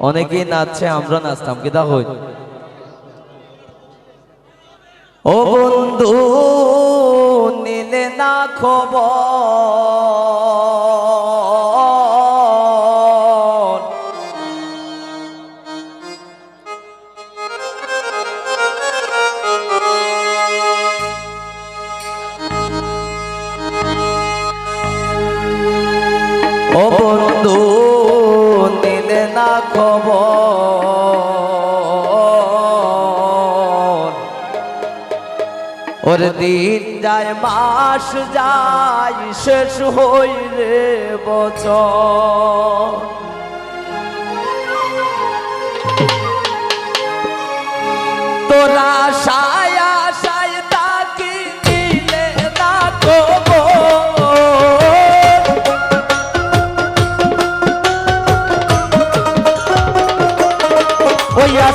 অনেকেই নাচছে আমরা নাচতাম কি তা হই? ও বন্ধু নিলে না খবর। খবর। ওর দিন যায় মাস যায় শেষ হই রে বছর। তোরা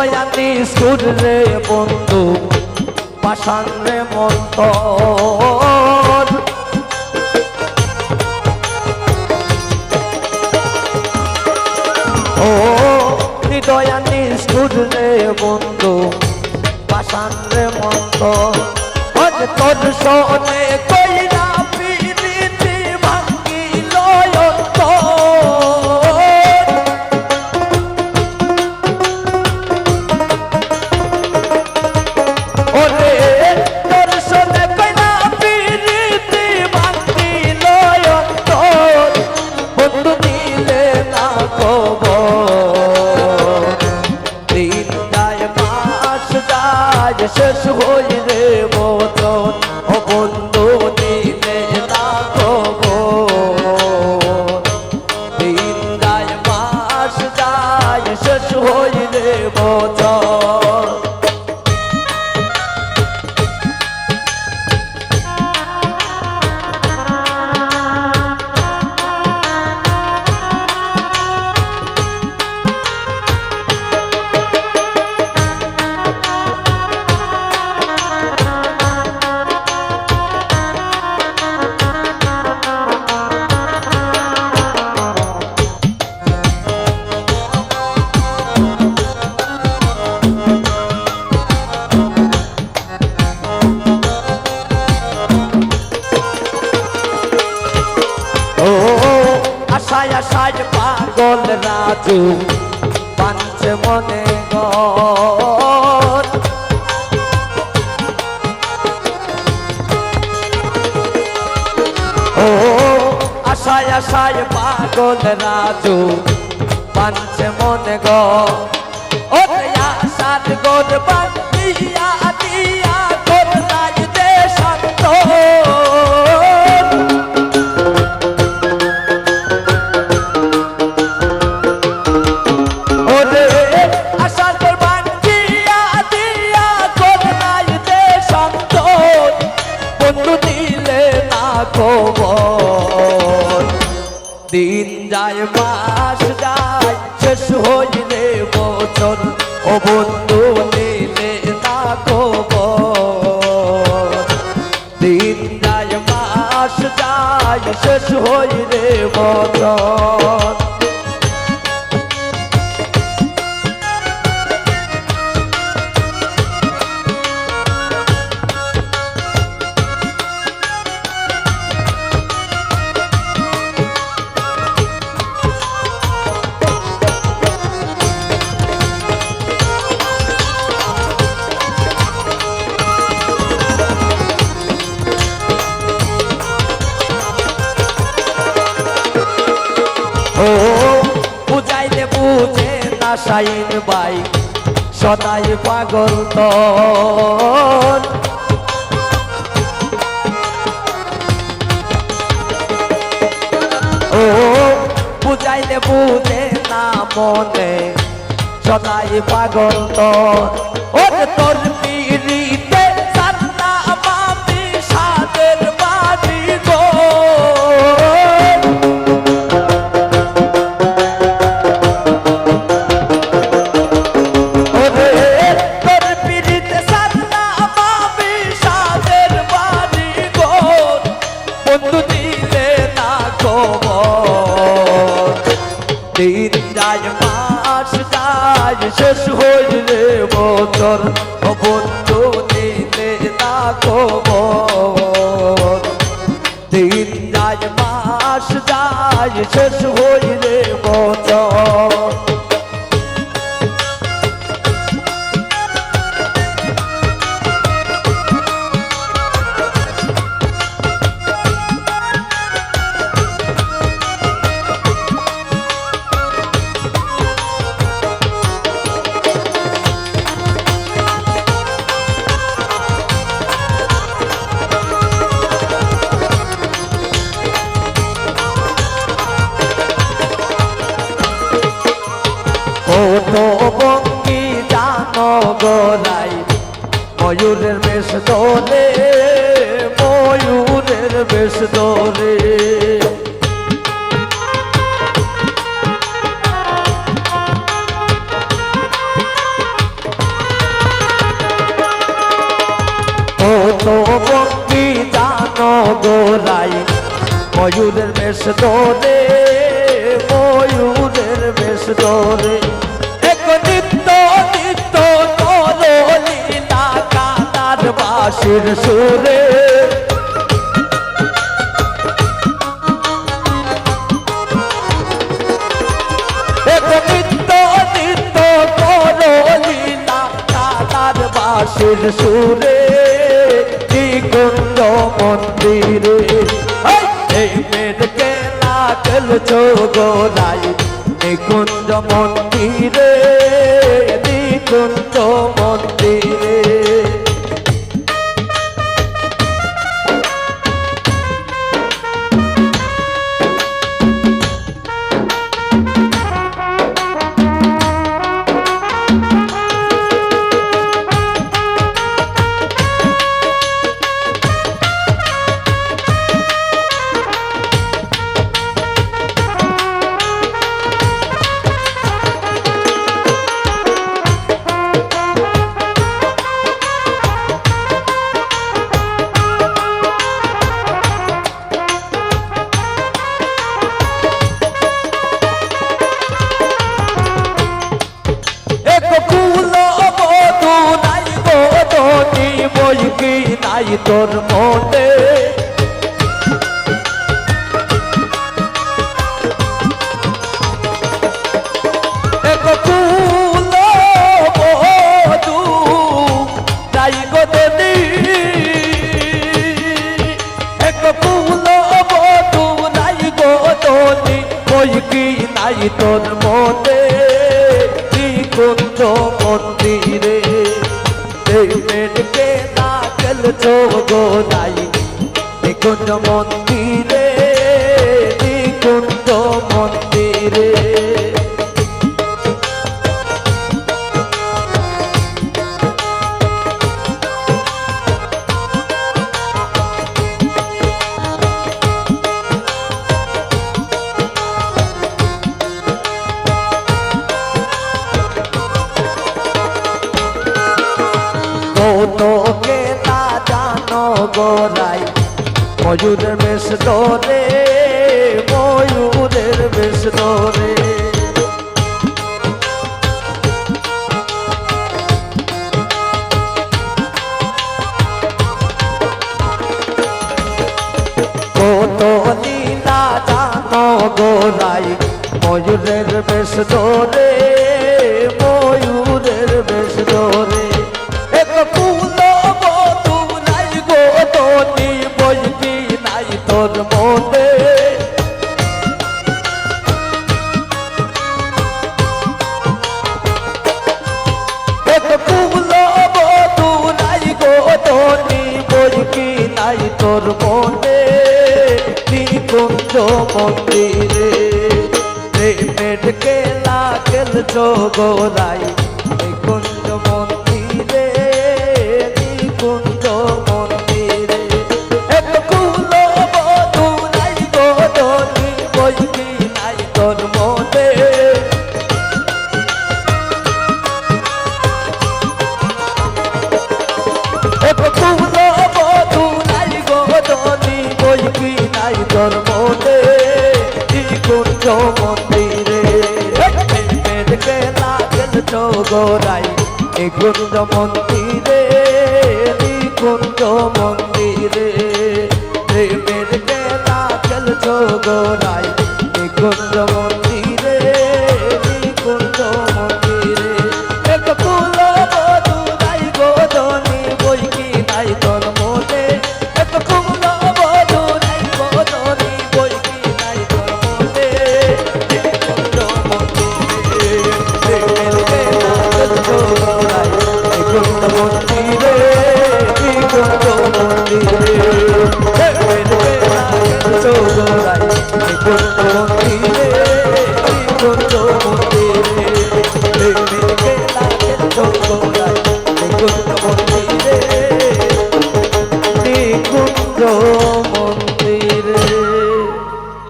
হৃদয়ানি সুর রে বন্ধু, পাষাণ রে মন্ত ও হৃদয়ানি সুর রে বন্ধু, পাষাণ রে মন্ত তোর শোনে যায় শেষ রাজু পাঞ্চ মনে ও আশায় আশায় পাগল রাজু পাঞ্চ মনে গ ও আশার গোর বান্দিয়া ও বন্ধু দিলে না দিন যায় মাস যায় শেষ হইলে বছর বুঝে না সাইন বাই, সদাই পাগল তোর ও, বুঝাইলে বুঝে না মনে, সদাই পাগল তোর দিন যায় মাস যায় শেষ হইলে বছর ও বন্ধু দিলে না খবর দিন যায় মাস যায় শেষ হইলে গোলাই ময়ূরের বেশ দোলে, ময়ূরের বেশ দোলে। কত বঙ্গি জানো গোলাই ময়ূরের বেশ দোলে, ময়ূরের বেশ দোলে। বাসির সুরে। বাসির সুরে। নিকুঞ্জ মন্দিরে। এই, মেয়েকে না খেলছো গোলাই নিকুঞ্জ মন্দিরে। বই কি নাই তোর মনে। কি তোর মনে। নিকুঞ্জ মন্দিরে মেয়েকে না খেলছো গো নাই নিকুঞ্জ মন্দিরে দোরে ময়ূরের বেশ তোর মনে। নাই তোর মনে। মন্দিরে প্রেমের খেলা খেলছ গোলাই নিকুঞ্জ গোরাই এ কুঞ্জ মন্দিরে কুঞ্জ মন্দিরে। প্রেমের খেলা খেলছ গোরাই এ কুঞ্জ মন্দির। মন্দিরে কি করতো মন্দিরে